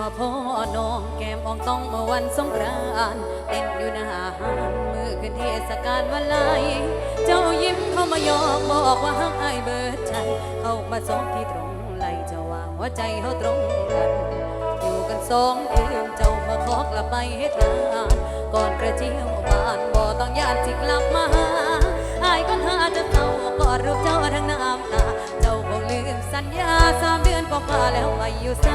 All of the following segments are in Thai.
มาพ่อน้องแก้มอองต้องมื่อวันสงกรานต์เต้นอยู่หน้าหานมือขึ้นเทศกาลวันไหลเจ้ายิ้มเข้ามายอกบอกว่าฮักอายเบิดใจเข้ามาสองที่ตรงไหลเจะวางหัวใจเขาตรงกันอยู่กันสองคืนเจ้ามาขอกลับไปเฮ็ดงานก่อนกระเจียวบานบ่ต้องยานสิกลับมาหาอายก็หาจะเข้ากอดรูปเจ้าทั้งน้ำตาเจ้าคงลืมสัญญาสามเดือนก็ผ่าแล้วไปอยู่ไส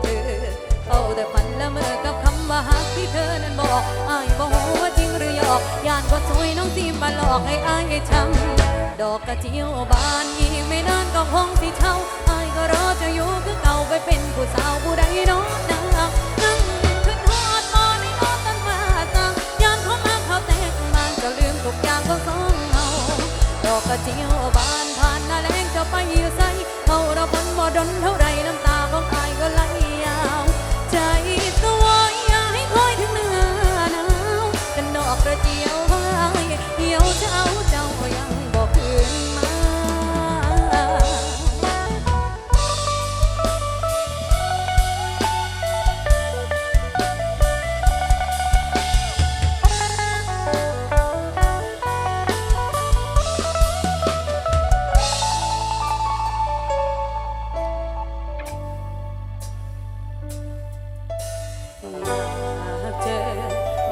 เธอเอาแต่ฝันละเมอกับคำว่าฮักที่เธอนั้นบอกอายบอกว่าจริงหรือหยอกยานก็ช่วยน้องซีมาหลอกให้อายช้ำดอกกระเจียวบานอีกไม่นานก็คงสิเช่าอายก็รอจะอยู่คือเก่าไปเป็นผู้สาวผู้ใดน้องนางนั่งขึ้นฮอดมอนี่นอนตันมาตังยามเขามาเขาแต่งมานก็ลืมทุกอย่างของสองเฮาดอกกระเจียวบานผ่านหน้าแรงจะไปอยู่ใสเขาเราพ้นบ่ดนเท่าไรน้ำตาของอายก็ไหล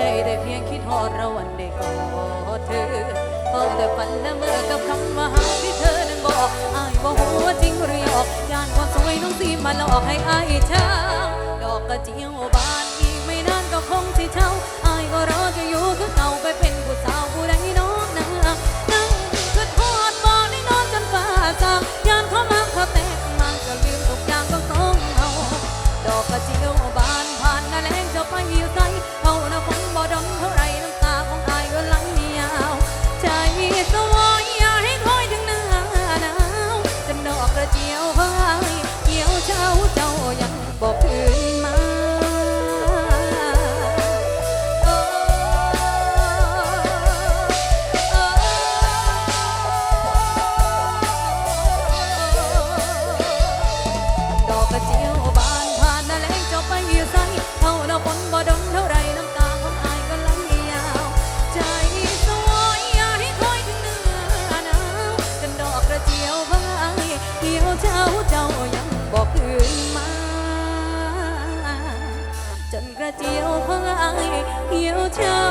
ได้แต่เพียงคิดฮอดเราวันได้กอดเธอเฝ้าแต่ฝันละเมื่อกับคำว่าหาที่เธอนั้นบอกอายว่าหัวจริงหรือหยอกยานความสวยน้องซีมาหลอกให้อายช้าดอกกระเจียวบ น เจียวพายเหี่ยวเจ้า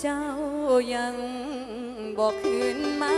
เจ้ายังบอกคืนมา